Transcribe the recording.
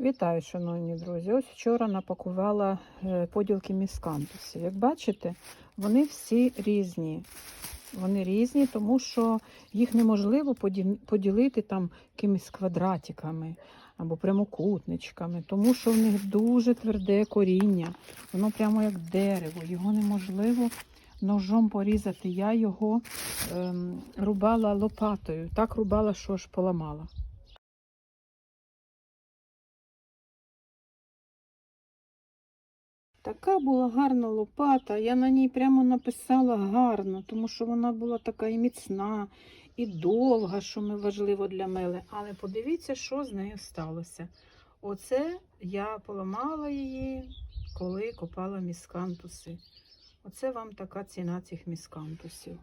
Вітаю, шановні друзі. Ось вчора напакувала е, поділки міскантусів. Як бачите, вони всі різні. Вони різні, тому що їх неможливо поділити там якимись квадратиками або прямокутничками, тому що в них дуже тверде коріння. Воно прямо як дерево. Його неможливо ножом порізати. Я його ем, рубала лопатою. Так рубала, що аж поламала. Така була гарна лопата. Я на ній прямо написала гарно, тому що вона була така і міцна, і довга, що ми важливо для мили. Але подивіться, що з нею сталося. Оце я поламала її, коли копала міскантуси. Оце вам така ціна цих міскантусів.